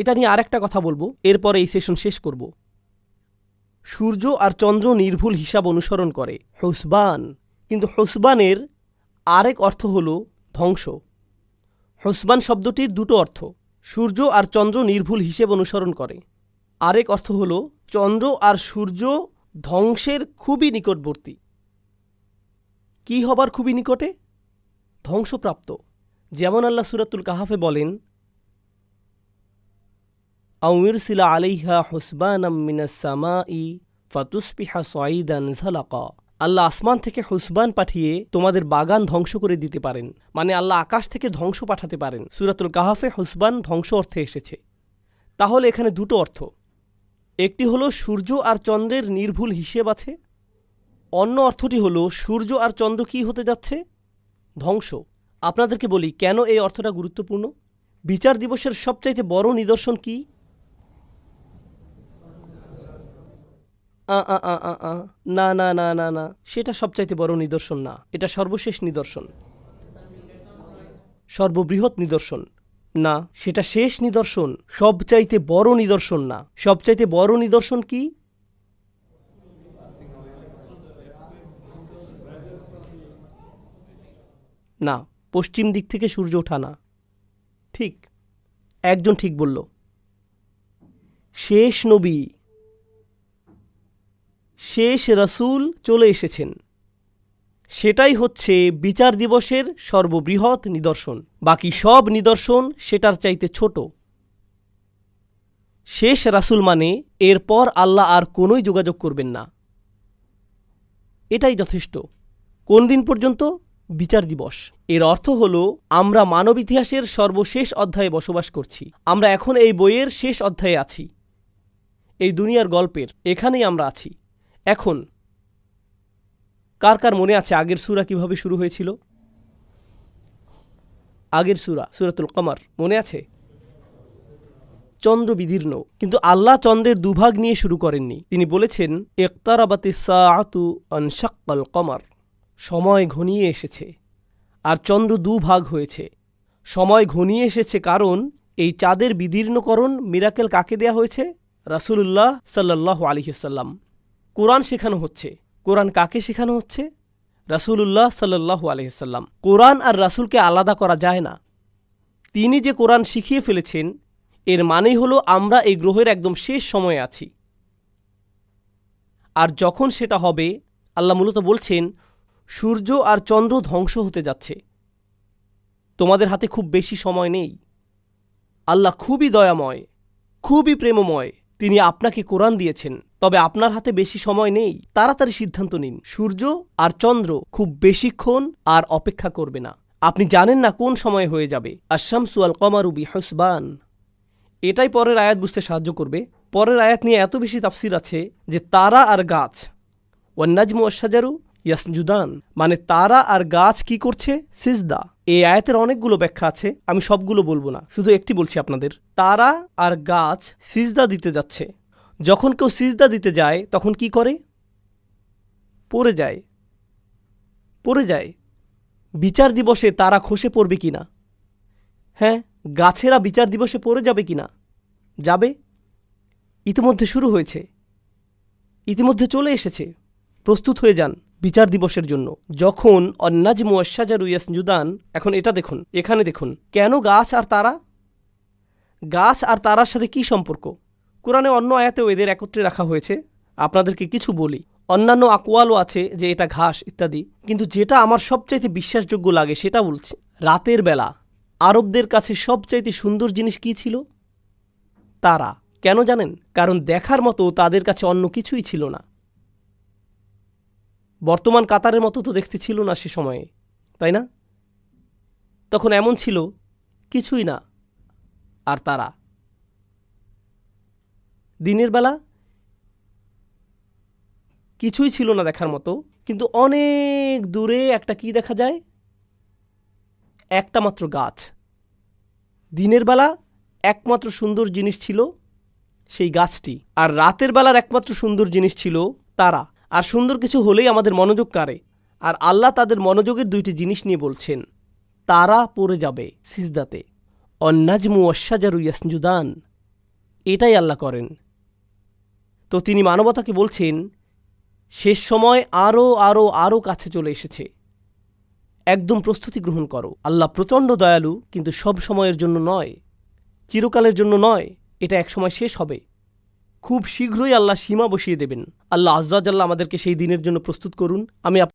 এটা নিয়ে আরেকটা কথা বলব, এরপরে এই সেশন শেষ করব। সূর্য আর চন্দ্র নির্ভুল হিসাব অনুসরণ করে, হুসবান। কিন্তু হুসবানের আরেক অর্থ হল ধ্বংস। হুসবান শব্দটির দুটো অর্থ, সূর্য আর চন্দ্র নির্ভুল হিসেব অনুসরণ করে। আরেক অর্থ হল, চন্দ্র আর সূর্য ধ্বংসের খুবই নিকটবর্তী। কি হবার খুবই নিকটে? ধ্বংসপ্রাপ্ত। যেমন আল্লাহ সুরাতুল কাহাফে বলেন আউমিরসিলা আলাইহা হুসবানাম মিনাস সামাই ফাতুসবিহা সঈদান ঝালাকা আল্লাহ আসমান থেকে হুসবান পাঠিয়ে তোমাদের বাগান ধ্বংস করে দিতে পারেন। মানে আল্লাহ আকাশ থেকে ধ্বংস পাঠাতে পারেন। সুরাতুল কাহাফে হুসবান ধ্বংস অর্থে এসেছে। তাহলে এখানে দুটো অর্থ। একটি হলো সূর্য আর চন্দ্রের নির্ভুল হিসেব আছে। অন্য অর্থটি হলো সূর্য আর চন্দ্র কি হতে যাচ্ছে? ধ্বংস। আপনাদেরকে বলি, কেন এই অর্থটা গুরুত্বপূর্ণ? বিচার দিবসের সবচাইতে বড় নিদর্শন কি? না না না না না। সেটা সবচাইতে বড় নিদর্শন না। এটা সর্বশেষ নিদর্শন। সর্ববৃহৎ নিদর্শন। না, সেটা শেষ নিদর্শন। সবচাইতে বড় নিদর্শন না। সবচাইতে বড় নিদর্শন কি? না, পশ্চিম দিক থেকে সূর্য ওঠা না। ঠিক। একজন ঠিক বলল, শেষ নবী। শেষ রসুল চলে এসেছেন। সেটাই হচ্ছে বিচার দিবসের সর্ববৃহৎ নিদর্শন। বাকি সব নিদর্শন সেটার চাইতে ছোট। শেষ রাসুল মানে এরপর আল্লাহ আর কোনোই যোগাযোগ করবেন না। এটাই যথেষ্ট। কোন দিন পর্যন্ত? বিচার দিবস। এর অর্থ হল, আমরা মানব ইতিহাসের সর্বশেষ অধ্যায়ে বসবাস করছি। আমরা এখন এই বইয়ের শেষ অধ্যায়ে আছি। এই দুনিয়ার গল্পের এখানেই আমরা আছি। এখন? কার কার মনে আছে আগের সুরা কীভাবে শুরু হয়েছিল? আগের সুরা, সুরাতুল কমার, মনে আছে? চন্দ্র বিদীর্ণ, কিন্তু আল্লাহ চন্দ্রের দুভাগ নিয়ে শুরু করেননি। তিনি বলেছেন একতারাবাতি সাআতু আনশাক্কাল কমার সময় ঘনিয়ে এসেছে, আর চন্দ্র দুভাগ হয়েছে। সময় ঘনিয়ে এসেছে কারণ, এই চাঁদের বিদীর্ণকরণ মিরাকেল কাকে দেয়া হয়েছে? রাসূলুল্লাহ সাল্লাহ আলিহাল্লাম কোরআন শেখানো হচ্ছে। কোরআন কাকে শেখানো হচ্ছে? রাসূলুল্লাহ সাল্লাহ আলহিসাল্লাম কোরআন আর রাসূলকে আলাদা করা যায় না। তিনি যে কোরআন শিখিয়ে ফেলেছেন, এর মানেই হলো আমরা এই গ্রহের একদম শেষ সময়ে আছি। আর যখন সেটা হবে, আল্লাহ মূলত বলছেন, সূর্য আর চন্দ্র ধ্বংস হতে যাচ্ছে। তোমাদের হাতে খুব বেশি সময় নেই। আল্লাহ খুবই দয়াময়, খুবই প্রেমময়। তিনি আপনাকে কোরআন দিয়েছেন। তবে আপনার হাতে বেশি সময় নেই, তাড়াতাড়ি সিদ্ধান্ত নিন। সূর্য আর চন্দ্র খুব বেশিক্ষণ আর অপেক্ষা করবে না। আপনি জানেন না কোন সময় হয়ে যাবে। আশামসু আল কমারুবি হসবান এটাই পরের আয়াত বুঝতে সাহায্য করবে। পরের আয়াত নিয়ে এত বেশি তাফসির আছে যে তারা আর গাছ, ওয়ান্নাজমু অশাজারু ইয়াসজুদান। মানে তারা আর গাছ কি করছে? সিজদা। এই আয়াতের অনেকগুলো ব্যাখ্যা আছে, আমি সবগুলো বলব না। শুধু একটি বলছি আপনাদের। তারা আর গাছ সিজদা দিতে যাচ্ছে। যখন কেউ সিজদা দিতে যায়, তখন কি করে? পড়ে যায়। পড়ে যায়। বিচার দিবসে তারা খসে পড়বে কি না? হ্যাঁ গাছেরা বিচার দিবসে পড়ে যাবে কি না? যাবে। ইতিমধ্যে শুরু হয়েছে। ইতিমধ্যে চলে এসেছে। প্রস্তুত হয়ে যান বিচার দিবসের জন্য। যখন অন্নাজ মুয়াশাজারু ইয়াসজুদান, এখন এটা দেখুন, এখানে দেখুন, কেন গাছ আর তারা? গাছ আর তারার সাথে কি সম্পর্ক? কোরআনে অন্য আয়াতেও এদের একত্রে রাখা হয়েছে। আপনাদেরকে কিছু বলি। অন্যান্য আকোয়ালও আছে যে এটা ঘাস ইত্যাদি, কিন্তু যেটা আমার সবচাইতে বিশ্বাসযোগ্য লাগে সেটা বলছি, রাতের বেলা আরবদের কাছে সবচাইতে সুন্দর জিনিস কি ছিল? তারা। কেন জানেন? কারণ দেখার মতো তাদের কাছে অন্য কিছুই ছিল না। বর্তমান কাতারের মতো তো দেখতে ছিল না সে সময়ে, তাই না? তখন এমন ছিল, কিছুই না। আর তারা। দিনের বেলা কিছুই ছিল না দেখার মতো, কিন্তু অনেক দূরে একটা কি দেখা যায়? একটা মাত্র গাছ। দিনের বেলা একমাত্র সুন্দর জিনিস ছিল সেই গাছটি, আর রাতের বেলার একমাত্র সুন্দর জিনিস ছিল তারা। আর সুন্দর কিছু হলেই আমাদের মনোযোগ কাড়ে, আর আল্লাহ তাদের মনোযোগের দুইটি জিনিস নিয়ে বলছেন, তারা পড়ে যাবে সিজদাতে। অন্নাজমু অশ্বাজারু ইয়াসজুদান। এটাই আল্লাহ করেন। তো তিনি মানবতাকে বলছেন, শেষ সময় আরও আরও আরও কাছে চলে এসেছে। একদম প্রস্তুতি গ্রহণ করো। আল্লাহ প্রচণ্ড দয়ালু, কিন্তু সব সময়ের জন্য নয়। চিরকালের জন্য নয়। এটা একসময় শেষ হবে। খুব শীঘ্রই আল্লাহ সীমা বসিয়ে দেবেন। আল্লাহ আজ্লাহ আমাদেরকে সেই দিনের জন্য প্রস্তুত করুন। আমি